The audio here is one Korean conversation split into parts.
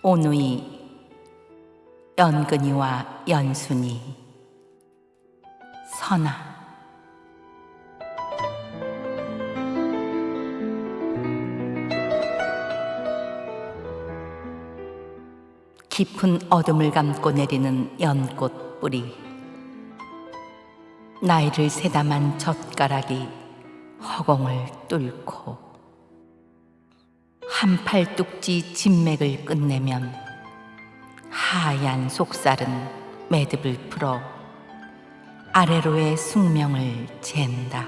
오누이 연근이와 연순이. 선아. 깊은 어둠을 감고 내리는 연꽃 뿌리. 나이를 세담한 젓가락이 허공을 뚫고 한 팔뚝지 진맥을 끝내면 하얀 속살은 매듭을 풀어 아래로의 숙명을 잰다.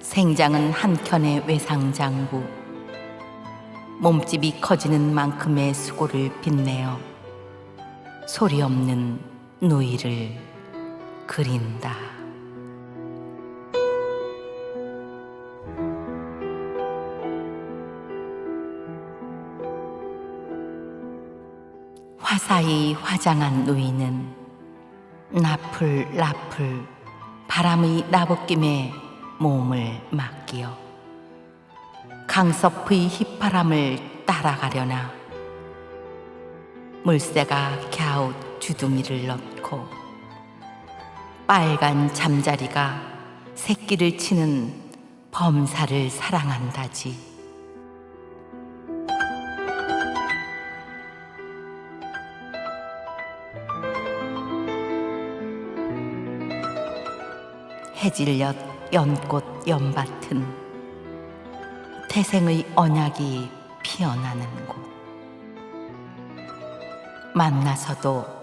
생장은 한켠의 외상장부 몸집이 커지는 만큼의 수고를 빛내어 소리 없는 누이를 그린다. 화사히 화장한 누이는 나풀 나풀 바람의 나부김에 몸을 맡기어 강섭의 휘파람을 따라가려나 물새가 갸웃 주둥이를 넣고 빨간 잠자리가 새끼를 치는 범사를 사랑한다지. 해질녘 연꽃 연밭은 태생의 언약이 피어나는 곳. 만나서도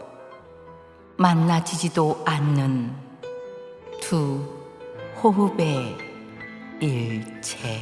만나지지도 않는 두 호흡의 일체.